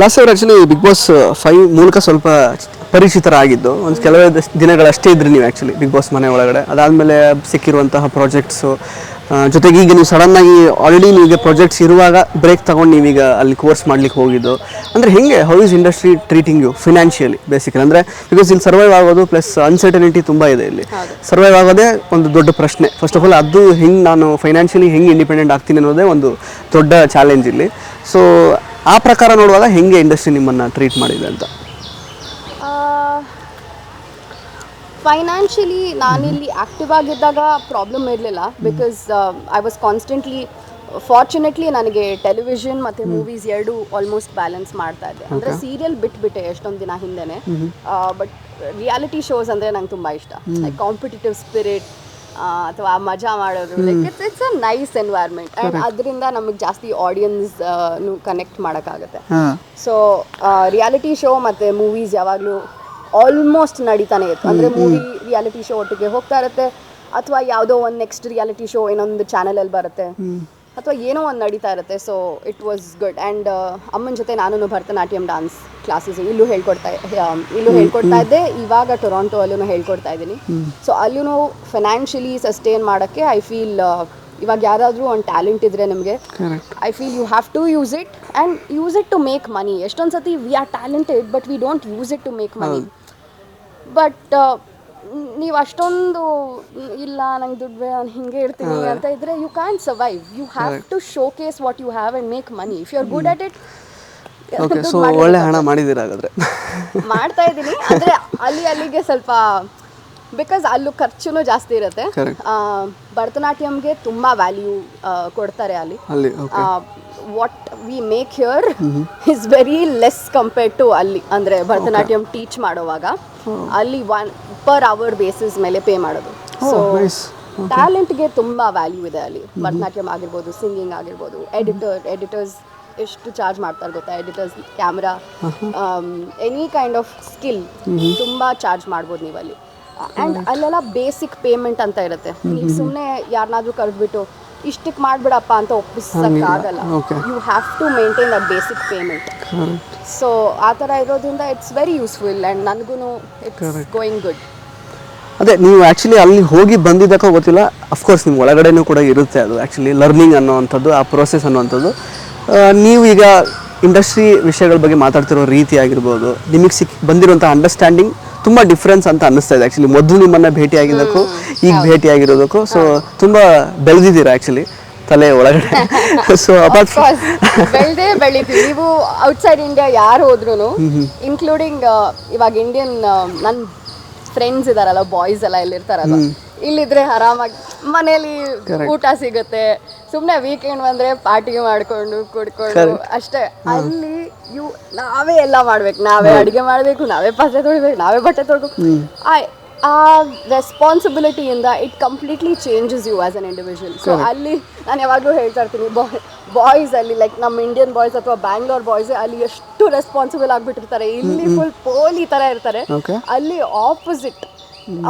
Last ಅವರು actually big boss five ಮೂಲಕ ಸ್ವಲ್ಪ ಪರಿಚಿತರಾಗಿದ್ದು. ಒಂದು ಕೆಲವೇ ದಿನಗಳಷ್ಟೇ ಇದ್ರಿ ನೀವು ಆ್ಯಕ್ಚುಲಿ ಬಿಗ್ ಬಾಸ್ ಮನೆ ಒಳಗಡೆ. ಅದಾದಮೇಲೆ ಸಿಕ್ಕಿರುವಂತಹ ಪ್ರಾಜೆಕ್ಟ್ಸು ಜೊತೆಗೆ ಈಗ ನೀವು ಸಡನ್ನಾಗಿ ಆಲ್ರೆಡಿ ನಿಮಗೆ ಪ್ರಾಜೆಕ್ಟ್ಸ್ ಇರುವಾಗ ಬ್ರೇಕ್ ತಗೊಂಡು ನೀವೀಗ ಅಲ್ಲಿ ಕೋರ್ಸ್ ಮಾಡ್ಲಿಕ್ಕೆ ಹೋಗಿದ್ದು. ಅಂದರೆ ಹೆಂಗೆ how is industry treating you financially basically ಅಂದರೆ ಬಿಕಾಸ್ ಇಲ್ಲಿ ಸರ್ವೈವ್ ಆಗೋದು ಪ್ಲಸ್ ಅನ್ಸರ್ಟನಿಟಿ ತುಂಬ ಇದೆ ಇಲ್ಲಿ. ಸರ್ವೈವ್ ಆಗೋದೇ ಒಂದು ದೊಡ್ಡ ಪ್ರಶ್ನೆ. ಫಸ್ಟ್ ಆಫ್ ಆಲ್ ಅದು ಹೆಂಗೆ ನಾನು ಫೈನಾನ್ಷಿಯಲಿ ಹೆಂಗೆ ಇಂಡಿಪೆಂಡೆಂಟ್ ಆಗ್ತೀನಿ ಅನ್ನೋದೇ ಒಂದು ದೊಡ್ಡ ಚಾಲೆಂಜ್ ಇಲ್ಲಿ. ಸೊ ಆ ಪ್ರಕಾರ ನೋಡುವಾಗ ಹೆಂಗೆ ಇಂಡಸ್ಟ್ರಿ ನಿಮ್ಮನ್ನು ಟ್ರೀಟ್ ಮಾಡಿದೆ ಅಂತ? ಫೈನಾನ್ಷಿಯಲಿ ನಾನಿಲ್ಲಿ ಆ್ಯಕ್ಟಿವ್ ಆಗಿದ್ದಾಗ ಪ್ರಾಬ್ಲಮ್ ಇರಲಿಲ್ಲ because I was constantly fortunately ನನಗೆ ಟೆಲಿವಿಷನ್ ಮತ್ತು ಮೂವೀಸ್ ಎರಡು ಆಲ್ಮೋಸ್ಟ್ ಬ್ಯಾಲೆನ್ಸ್ ಮಾಡ್ತಾ ಇದ್ದೆ. ಅಂದರೆ ಸೀರಿಯಲ್ ಬಿಟ್ಬಿಟ್ಟೆ ಎಷ್ಟೊಂದು ದಿನ ಹಿಂದೆನೆ. ಬಟ್ ರಿಯಾಲಿಟಿ ಶೋಸ್ ಅಂದರೆ ನಂಗೆ ತುಂಬ ಇಷ್ಟ. ಲೈಕ್ ಕಾಂಪಿಟೇಟಿವ್ ಸ್ಪಿರಿಟ್ ಅಥವಾ ಮಜಾ ಮಾಡೋದು like it's it's a nice environment and ಅದರಿಂದ ನಮಗೆ ಜಾಸ್ತಿ ಆಡಿಯನ್ಸ್ ಕನೆಕ್ಟ್ ಮಾಡೋಕ್ಕಾಗತ್ತೆ. ಸೊ ರಿಯಾಲಿಟಿ ಶೋ ಮತ್ತು ಮೂವೀಸ್ ಯಾವಾಗಲೂ ಆಲ್ಮೋಸ್ಟ್ ನಡೀತಾನೆ ಇತ್ತು ಅಂದರೆ ಮೂವಿ ರಿಯಾಲಿಟಿ ಶೋ ಒಟ್ಟಿಗೆ ಹೋಗ್ತಾ ಇರುತ್ತೆ. ಅಥವಾ ಯಾವುದೋ ಒಂದು ನೆಕ್ಸ್ಟ್ ರಿಯಾಲಿಟಿ ಶೋ ಇನ್ನೊಂದು ಚಾನಲಲ್ಲಿ ಬರುತ್ತೆ. ಅಥವಾ ಏನೋ ಒಂದು ನಡೀತಾ ಇರುತ್ತೆ. So it was good and ಅಮ್ಮನ ಜೊತೆ ನಾನು ಭರತನಾಟ್ಯಂ ಡಾನ್ಸ್ ಕ್ಲಾಸಸ್ ಇಲ್ಲೂ ಹೇಳ್ಕೊಡ್ತಾ ಆ, ಇಲ್ಲೂ ಹೇಳ್ಕೊಡ್ತಾ ಇದ್ದೆ. ಇವಾಗ ಟೊರಾಂಟೋ ಅಲ್ಲೂ ಹೇಳ್ಕೊಡ್ತಾ ಇದ್ದೀನಿ. ಸೊ ಅಲ್ಲೂ ಫೈನಾನ್ಷಿಯಲಿ ಸಸ್ಟೇನ್ ಮಾಡೋಕ್ಕೆ ಐ ಫೀಲ್ ಇವಾಗ ಯಾರಾದರೂ ಒಂದು ಟ್ಯಾಲೆಂಟ್ ಇದ್ದರೆ ನಿಮಗೆ I feel you have to use it and use it to make money ಎಷ್ಟೊಂದು ಸತಿ we are talented but we don't use it to make money but ನೀವು ಅಷ್ಟೊಂದು ಇಲ್ಲ ನಂಗೆ ದುಡ್ಡು ಬೇಡ ನಾನು ಹಿಂಗೆ ಇರ್ತೀನಿ ಅಂತ ಇದ್ರೆ you can survive you have to showcase what you have and make money if you are good at it okay so ಒಳ್ಳೆ ಹಣ ಮಾಡಿದ್ದೀರಾ ಹಾಗಾದ್ರೆ? ಮಾಡ್ತಾ ಇದ್ದೀನಿ ಅಂದರೆ ಅಲ್ಲಿ ಅಲ್ಲಿಗೆ ಸ್ವಲ್ಪ ಬಿಕಾಸ್ ಅಲ್ಲೂ ಖರ್ಚುನೂ ಜಾಸ್ತಿ ಇರುತ್ತೆ. ಭರತನಾಟ್ಯಂಗೆ ತುಂಬ ವ್ಯಾಲ್ಯೂ ಕೊಡ್ತಾರೆ ಅಲ್ಲಿ. ಅಲ್ಲಿ what we make here is very less compared to ಅಲ್ಲಿ ಅಂದರೆ ಭರತನಾಟ್ಯಂ ಟೀಚ್ ಮಾಡುವಾಗ. ಅಲ್ಲಿ ಒನ್ ಪರ್ ಅವರ್ ಬೇಸಿಸ್ ಮೇಲೆ ಪೇ ಮಾಡೋದು. ಸೊ. ಟ್ಯಾಲೆಂಟ್ಗೆ ತುಂಬ ವ್ಯಾಲ್ಯೂ ಇದೆ ಅಲ್ಲಿ. ಭರತನಾಟ್ಯಂ ಆಗಿರ್ಬೋದು ಸಿಂಗಿಂಗ್ ಆಗಿರ್ಬೋದು. ಎಡಿಟರ್ ಎಡಿಟರ್ಸ್ ಎಷ್ಟು ಚಾರ್ಜ್ ಮಾಡ್ತಾರೆ ಗೊತ್ತಾ? Editors camera any kind of skill ತುಂಬ ಚಾರ್ಜ್ ಮಾಡ್ಬೋದು ನೀವಲ್ಲಿ. ಅಲ್ಲಿ ಆ್ಯಂಡ್ ಅಲ್ಲೆಲ್ಲ ಬೇಸಿಕ್ ಪೇಮೆಂಟ್ ಅಂತ ಇರುತ್ತೆ. ನೀವು ಸುಮ್ಮನೆ ಯಾರನ್ನಾದ್ರೂ ಕರೆದ್ಬಿಟ್ಟು ಇಷ್ಟಕ್ಕೆ ಮಾಡಿಬಿಡಪ್ಪ ಅಂತ ಒಪ್ಪಿಸೋಕ್ಕಾಗಲ್ಲ. You have to maintain a basic payment so ಆ ಥರ ಇರೋದ್ರಿಂದ ಇಟ್ಸ್ ವೆರಿ ಯೂಸ್ಫುಲ್ ಆ್ಯಂಡ್ ನನಗೂ ಇಟ್ಸ್ ಗೋಯಿಂಗ್ ಗುಡ್ ಅದೇ ನೀವು ಆ್ಯಕ್ಚುಲಿ ಅಲ್ಲಿ ಹೋಗಿ ಬಂದಿದ್ದಕ್ಕೋ ಗೊತ್ತಿಲ್ಲ. ಅಫ್ಕೋರ್ಸ್ ನಿಮ್ಮ ಒಳಗಡೆನೂ ಕೂಡ ಇರುತ್ತೆ ಅದು ಆ್ಯಕ್ಚುಲಿ ಲರ್ನಿಂಗ್ ಅನ್ನೋವಂಥದ್ದು ಆ ಪ್ರೋಸೆಸ್ ಅನ್ನೋವಂಥದ್ದು. ನೀವು ಈಗ ಇಂಡಸ್ಟ್ರಿ ವಿಷಯಗಳ ಬಗ್ಗೆ ಮಾತಾಡ್ತಿರೋ ರೀತಿ ಆಗಿರ್ಬೋದು ನಿಮಗೆ ಸಿಕ್ ಬಂದಿರುವಂಥ ಅಂಡರ್ಸ್ಟ್ಯಾಂಡಿಂಗ್ ತುಂಬ ಡಿಫ್ರೆನ್ಸ್ ಅಂತ ಅನ್ನಿಸ್ತಾ ಇದೆ ಆ್ಯಕ್ಚುಲಿ ಮೊದಲು ನಿಮ್ಮನ್ನ ಭೇಟಿ ಆಗಿದ್ದಕ್ಕೂ ಈಗ ಭೇಟಿ ಆಗಿರೋದಕ್ಕೂ ಸೊ ತುಂಬಾ ಬೆಳೆದಿದ್ದೀರಾ ಆಕ್ಚುಲಿ ತಲೆ ಒಳಗಡೆ. ಸೊ ಅಪಾರ್ಟ್ ಬೆಳ್ದೇ ಬೆಳಿತೀವಿ. ನೀವು ಔಟ್ಸೈಡ್ ಇಂಡಿಯಾ ಯಾರು ಹೋದ್ರು ಇನ್ಕ್ಲೂಡಿಂಗ್ ಇವಾಗ ಇಂಡಿಯನ್ ನನ್ನ ಫ್ರೆಂಡ್ಸ್ ಇದಾರಲ್ಲ ಬಾಯ್ಸ್ ಎಲ್ಲ ಇಲ್ಲಿರ್ತಾರಲ್ಲ ಇಲ್ಲಿದ್ರೆ ಆರಾಮಾಗಿ ಮನೇಲಿ ಊಟ ಸಿಗುತ್ತೆ. ಸುಮ್ಮನೆ ವೀಕೆಂಡ್ ಬಂದ್ರೆ ಪಾರ್ಟಿ ಮಾಡ್ಕೊಂಡು ಕುಡ್ಕೊಂಡು ಅಷ್ಟೇ. ಅಲ್ಲಿ ಯು ನಾವೇ ಎಲ್ಲ ಮಾಡ್ಬೇಕು. ನಾವೇ ಅಡಿಗೆ ಮಾಡ್ಬೇಕು ನಾವೇ ಪಾತ್ರೆ ತೊಳಿಬೇಕು ನಾವೇ ಬಟ್ಟೆ ತೊಳ್ಬೇಕು ಆ ರೆಸ್ಪಾನ್ಸಿಬಿಲಿಟಿಯಿಂದ it completely changes you as an individual so ಅಲ್ಲಿ ನಾನು ಯಾವಾಗಲೂ ಹೇಳ್ತಾ ಇರ್ತೀನಿ ಬಾಯ್ಸ್ ಅಲ್ಲಿ ಲೈಕ್ ನಮ್ಮ ಇಂಡಿಯನ್ ಬಾಯ್ಸ್ ಅಥವಾ ಬ್ಯಾಂಗ್ಳೂರ್ ಬಾಯ್ಸ್ ಅಲ್ಲಿ ಎಷ್ಟು ರೆಸ್ಪಾನ್ಸಿಬಲ್ ಆಗಿಬಿಟ್ಟಿರ್ತಾರೆ. ಇಲ್ಲಿ ಫುಲ್ ಪೋಲಿ ಥರ ಇರ್ತಾರೆ. ಅಲ್ಲಿ ಆಪೋಸಿಟ್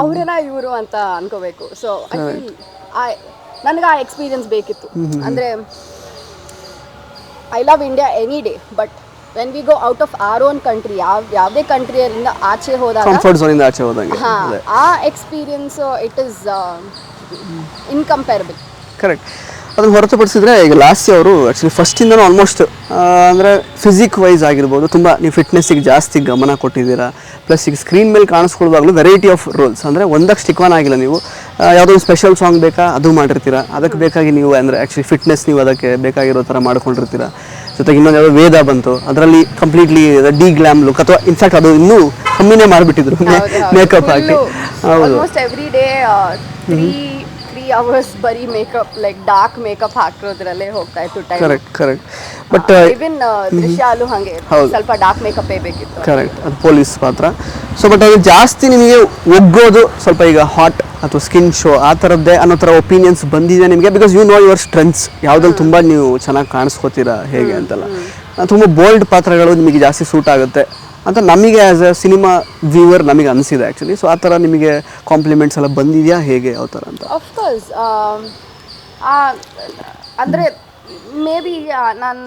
ಅವರೇನ ಇವರು ಅಂತ ಅನ್ಕೋಬೇಕು. ಸೊ ಐ ನನಗೆ ಆ ಎಕ್ಸ್ಪೀರಿಯನ್ಸ್ ಬೇಕಿತ್ತು. ಅಂದರೆ I love India any day but when we go out of our own country ಯಾವ ಯಾವುದೇ ಕಂಟ್ರಿಯಿಂದ ಆಚೆ ಹೋದಾಗ ಕಂಫರ್ಟ್ ಝೋನಿಂದ ಆಚೆ ಹೋದಂಗೆ. ಹಾ ಆ experience it is incomparable correct ಅದನ್ನು ಹೊರತುಪಡಿಸಿದ್ರೆ ಈಗ ಲಾಸ್ಯ ಅವರು ಆ್ಯಕ್ಚುಲಿ ಫಸ್ಟಿಂದನೂ ಆಲ್ಮೋಸ್ಟ್ ಅಂದರೆ ಫಿಸಿಕ್ ವೈಸ್ ಆಗಿರ್ಬೋದು ತುಂಬ ನೀವು ಫಿಟ್ನೆಸ್ಸಿಗೆ ಜಾಸ್ತಿ ಗಮನ ಕೊಟ್ಟಿದ್ದೀರಾ ಪ್ಲಸ್ ಈಗ ಸ್ಕ್ರೀನ್ ಮೇಲೆ ಕಾಣಿಸ್ಕೊಳ್ಳುವಾಗಲೂ ವೆರೈಟಿ ಆಫ್ ರೋಲ್ಸ್ ಅಂದರೆ ಒಂದಕ್ಕೆ ಸ್ಟಿಕ್ ಆನ್ ಆಗಿಲ್ಲ ನೀವು. ಯಾವುದೋ ಒಂದು ಸ್ಪೆಷಲ್ ಸಾಂಗ್ ಬೇಕಾ ಅದು ಮಾಡಿರ್ತೀರ? ಅದಕ್ಕೆ ಬೇಕಾಗಿ ನೀವು ಅಂದರೆ ಆ್ಯಕ್ಚುಲಿ ಫಿಟ್ನೆಸ್ ನೀವು ಅದಕ್ಕೆ ಬೇಕಾಗಿರೋ ಥರ ಮಾಡ್ಕೊಂಡಿರ್ತೀರ. ಜೊತೆಗೆ ಇನ್ನೊಂದು ಯಾವುದೋ ವೇದ ಬಂತು ಅದರಲ್ಲಿ ಕಂಪ್ಲೀಟ್ಲಿ ಡಿ ಗ್ಲಾಮ್ ಲುಕ್ ಅಥವಾ ಇನ್ಫ್ಯಾಕ್ಟ್ ಅದು ಇನ್ನೂ ಕಮ್ಮಿನೇ ಮಾಡಿಬಿಟ್ಟಿದ್ರು ಮೇಕಪ್ ಹಾಕಿ. ಹೌದು. ಅವರ್ಸ್ ಬರೀ ಮೇಕಪ್ ಲೈಕ್ ಡಾರ್ಕ್ ಮೇಕಪ್ ಹಾಕಿರೋದ್ರಲ್ಲೇ ಹೋಗ್ತಾ ಇತ್ತು time correct correct but even ದೃಶ್ಯಾಲು ಹಾಗೆ. ಸ್ವಲ್ಪ ಡಾರ್ಕ್ ಮೇಕಪ್ ಬೇಕಿತ್ತು. ಕರೆಕ್ಟ್ ಅದು ಪೊಲೀಸ್ ಪಾತ್ರ ಸೊ ಬಟ್ ಅದು ಜಾಸ್ತಿ ನಿಮಗೆ ಒಗ್ಗೋದು ಸ್ವಲ್ಪ ಈಗ ಹಾಟ್ ಅಥವಾ ಸ್ಕಿನ್ ಶೋ ಆ ಥರದ್ದೇ ಅನ್ನೋ ಥರ ಒಪಿನಿಯನ್ಸ್ ಬಂದಿದೆ ನಿಮಗೆ? Because you know your strengths ಯಾವುದ್ರಲ್ಲಿ ತುಂಬ ನೀವು ಚೆನ್ನಾಗಿ ಕಾಣಿಸ್ಕೋತೀರಾ ಹೇಗೆ ಅಂತೆಲ್ಲ. ತುಂಬ ಬೋಲ್ಡ್ ಪಾತ್ರಗಳು ನಿಮಗೆ ಜಾಸ್ತಿ ಸೂಟ್ ಆಗುತ್ತೆ. ಅಂತ ನಮಗೆ ಆ್ಯಸ್ ಅ ಸಿನಿಮಾ ವ್ಯೂವರ್ ನಮಗೆ ಅನಿಸಿದೆ ಆ್ಯಕ್ಚುಲಿ ಸೊ ಆ ಥರ ನಿಮಗೆ ಕಾಂಪ್ಲಿಮೆಂಟ್ಸ್ ಎಲ್ಲ ಬಂದಿದೆಯಾ? ಹೇಗೆ? ಯಾವ ಥರ ಅಂತ? ಅಫ್ಕೋರ್ಸ್ ಅಂದರೆ ಮೇ ಬಿ ನಾನು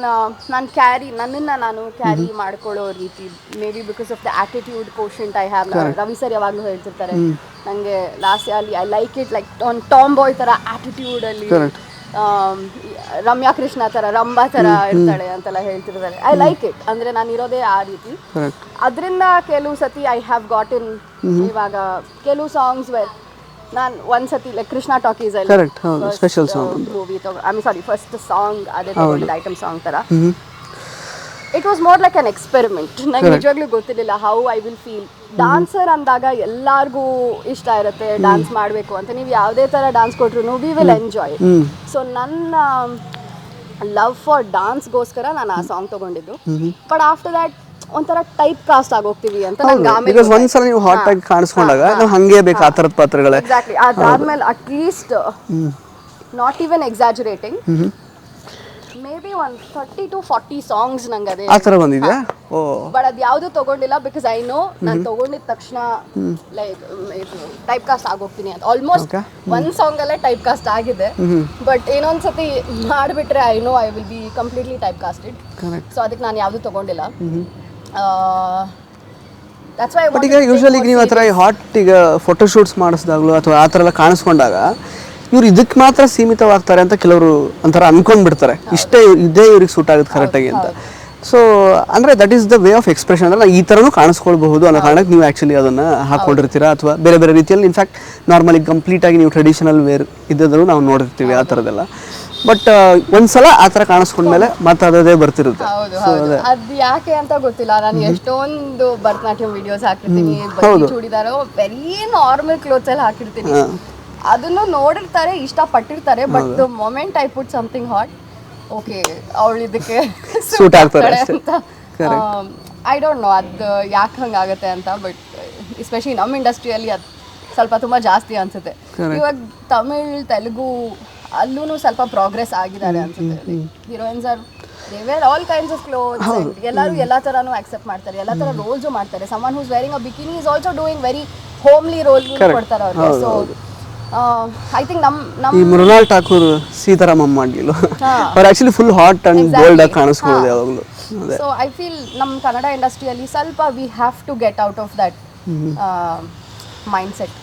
ನಾನು ಕ್ಯಾರಿ ನನ್ನನ್ನು ನಾನು ಕ್ಯಾರಿ ಮಾಡ್ಕೊಳ್ಳೋ ರೀತಿ maybe because of the attitude quotient I have Ravi sir ಯಾವಾಗಲೂ ಹೇಳ್ತಿರ್ತಾರೆ ನನಗೆ ಲಾಸ್ಟ್ ಅಲ್ಲಿ ಐ ಲೈಕ್ ಇಟ್ ಲೈಕ್ ಒಂದು ಟಾಮ್ ಬಾಯ್ ಥರ ಆ್ಯಟಿಟ್ಯೂಡಲ್ಲಿ. ರಮ್ಯಾ ಕೃಷ್ಣ ತರ ರಂಭಾ ತರ ಇರ್ತಾಳೆ ಅಂತೆಲ್ಲ ಹೇಳ್ತಿರ್ತಾರೆ. ಐ ಲೈಕ್ ಇಟ್ ಅಂದ್ರೆ ನಾನು ಇರೋದೇ ಆ ರೀತಿ. ಅದರಿಂದ ಕೆಲವು ಸತಿ ಐ ಹ್ಯಾವ್ ಗಾಟ್ ಇನ್ ಇವಾಗ ಕೆಲವು ಸಾಂಗ್ಸ್ ವೇರ್ ನಾನು ಒಂದ್ ಸತಿ ಲೈಕ್ ಕೃಷ್ಣ ಟಾಕೀಸ್ ಅಲ್ಲಿ special song movie I sorry first song ಅದೇ ಐಟಮ್ ಸಾಂಗ್ ಥರ it was more like an experiment ನಂಗೆ ನಿಜವಾಗ್ಲೂ ಗೊತ್ತಿರಲಿಲ್ಲ how I will feel dancer ಅಂದಾಗ ಎಲ್ಲಾರ್ಗೂ ಇಷ್ಟ ಇರುತ್ತೆ ಡಾನ್ಸ್ ಮಾಡಬೇಕು ಅಂತ. ನೀವು ಯಾವುದೇ ಥರ ಡಾನ್ಸ್ ಕೊಟ್ರು ವಿ ವಿಲ್ ಎಂಜಾಯ್ ಸೊ ನನ್ನ ಲವ್ ಫಾರ್ ಡಾನ್ಸ್ಗೋಸ್ಕರ ನಾನು ಆ ಸಾಂಗ್ ತಗೊಂಡಿದ್ದು. ಬಟ್ ಆಫ್ಟರ್ ದ್ಯಾಟ್ ಒಂಥರ ಟೈಪ್ ಕಾಸ್ಟ್ ಆಗೋಗ್ತೀವಿ ಅಂತ ನಂಗೆ ಆಮೇಲೆ ಬಿಕಾಸ್ ಒಂದ್ಸಲ ನೀವು ಹಾಟ್ ಆಗಿ ಕಾಣಿಸ್ಕೊಂಡಾಗ ನಾವು ಹಂಗೆ ಬೇಕು ಆ ಥರದ ಪಾತ್ರಗಳೇ. ಎಕ್ಸಾಕ್ಟ್ಲಿ ಅದಾದ್ಮೇಲೆ at least not even exaggerating maybe one thirty to forty songs ನಂಗೆ ಅದೇ. ಆ ಥರ ಬಂದಿದ್ಯಾ? ಓ. ಬಟ್ ಅದು ಯಾವುದು ತಗೊಂಡಿಲ್ಲ ಬಿಕಾಸ್ ಐ ನೋ ನಾನು ತಗೊಂಡಿದ ತಕ್ಷಣ ಲೈಕ್ ಟೈಪ್ ಕಾಸ್ಟ್ ಆಗೋಗ್ತೀನಿ ಅಂತ. ಆಲ್ಮೋಸ್ಟ್ ಒಂದು ಸಾಂಗಲ್ಲೇ ಟೈಪ್ ಕಾಸ್ಟ್ ಆಗಿದೆ. ಬಟ್ ಇನ್ನೊಂದು ಸತಿ ಮಾಡಿಬಿಟ್ರೆ I know I will be completely typecasted so ಅದಕ್ಕೆ ನಾನು ಯಾವುದು ತಗೊಂಡಿಲ್ಲ. ಬಟ್ ಈಗ ಯೂಶ್ವಲಿ ಈಗ ನೀವು ಆ ಥರ ಹಾಟ್ ಈಗ ಫೋಟೋಶೂಟ್ಸ್ ಮಾಡಿಸಿದಾಗಲೂ ಅಥವಾ ಆ ಥರ ಎಲ್ಲ ಕಾಣಿಸ್ಕೊಂಡಾಗ ಇವ್ರು ಇದಕ್ಕೆ ಮಾತ್ರ ಸೀಮಿತವಾಗ್ತಾರೆ ಅಂತ ಕೆಲವರು ಒಂಥರ ಅನ್ಕೊಂಡ್ಬಿಡ್ತಾರೆ. ಇಷ್ಟೇ ಇದೇ ಇವ್ರಿಗೆ ಸೂಟ್ ಆಗುತ್ತೆ ಕರೆಕ್ಟಾಗಿ ಅಂತ. ಸೊ ಅಂದರೆ that is the way of expression ಅಂದ್ರೆ ಈ ಥರನೂ ಕಾಣಿಸ್ಕೊಳ್ಬಹುದು ಅನ್ನೋ ಕಾರಣಕ್ಕೆ ನೀವು ಆ್ಯಕ್ಚುಲಿ ಅದನ್ನು ಹಾಕೊಂಡಿರ್ತೀರಾ ಅಥವಾ ಬೇರೆ ಬೇರೆ ರೀತಿಯಲ್ಲಿ ಇನ್ಫ್ಯಾಕ್ಟ್ ನಾರ್ಮಲಿ ಕಂಪ್ಲೀಟಾಗಿ ನೀವು ಟ್ರೆಡಿಷನಲ್ ವೇರ್ ಇದ್ದದ್ರು ನಾವು ನೋಡಿರ್ತೀವಿ ಆ ಥರದ್ದೆಲ್ಲ ಬಟ್ ಒಂದ್ಸಲ ಆ ಥರ ಕಾಣಿಸ್ಕೊಂಡ್ಮೇಲೆ ಮತ್ತೆ ಅದೇ ಬರ್ತಿರುತ್ತೆ. ಅದು. ಯಾಕೆ ಅಂತ ಗೊತ್ತಿಲ್ಲ. ನಾನು ಎಷ್ಟೊಂದು ಭರತನಾಟ್ಯಂ ವಿಡಿಯೋಸ್ ಹಾಕಿರ್ತೀನಿ. ಚೂಡಿದಾರೋ ವೆರಿ ನಾರ್ಮಲ್ ಕ್ಲೋತ್ಸ್ ಅಲ್ಲಿ ಹಾಕಿರ್ತೀನಿ. ಅದನ್ನು ನೋಡಿರ್ತಾರೆ ಇಷ್ಟ ಪಟ್ಟಿರ್ತಾರೆ but the moment I put something hot okay ಅವಳು ಇದಕ್ಕೆ ಸೂಟ್ ಆಗ್ತಾರೆ. ಅಂತ. ಐ ಡೋಂಟ್ ನೋ ಅದು ಯಾಕೆ ಹಂಗಾಗತ್ತೆ ಅಂತ ಬಟ್ ಎಸ್ಪೆಷಲಿ ನಮ್ಮ ಇಂಡಸ್ಟ್ರಿಯಲ್ಲಿ ಅದು ಸ್ವಲ್ಪ ತುಂಬ ಜಾಸ್ತಿ ಅನ್ಸುತ್ತೆ. ಇವಾಗ ತಮಿಳ್ ತೆಲುಗು ಅಲ್ಲೂ ಸ್ವಲ್ಪ ಪ್ರೋಗ್ರೆಸ್ ಆಗಿದ್ದಾರೆ ಅನ್ಸುತ್ತೆ. Heroines are they wear all kinds of clothes ಎಲ್ಲರೂ ಎಲ್ಲ ಥರನೂ ಆಕ್ಸೆಪ್ಟ್ ಮಾಡ್ತಾರೆ ಎಲ್ಲ ಥರ ರೋಲ್ಸು ಮಾಡ್ತಾರೆ. Someone who's wearing a bikini is also doing very homely role ಕೊಡ್ತಾರೆ ಅವ್ರಿಗೆ. ಸೊ ಐ ಥಿಂಕ್ ನಮ್ಮ ನಮ್ಮ ಈ ಮೃಣಾಲ್ ಠಾಕೂರ್ ಸೀತಾರಾಮ್ ಮಾಡ್ಲಿಲ್ಲ ಅವ್ರು actually full hot and bold ಆಗಿ ಕಾಣಿಸ್ಕೊಳ್ಳೋದು ಯಾವಾಗಲೂ. ಸೊ ಐ ಫೀಲ್ ನಮ್ಮ ಕನ್ನಡ ಇಂಡಸ್ಟ್ರಿಯಲ್ಲಿ ಸ್ವಲ್ಪ we have to get out of that mindset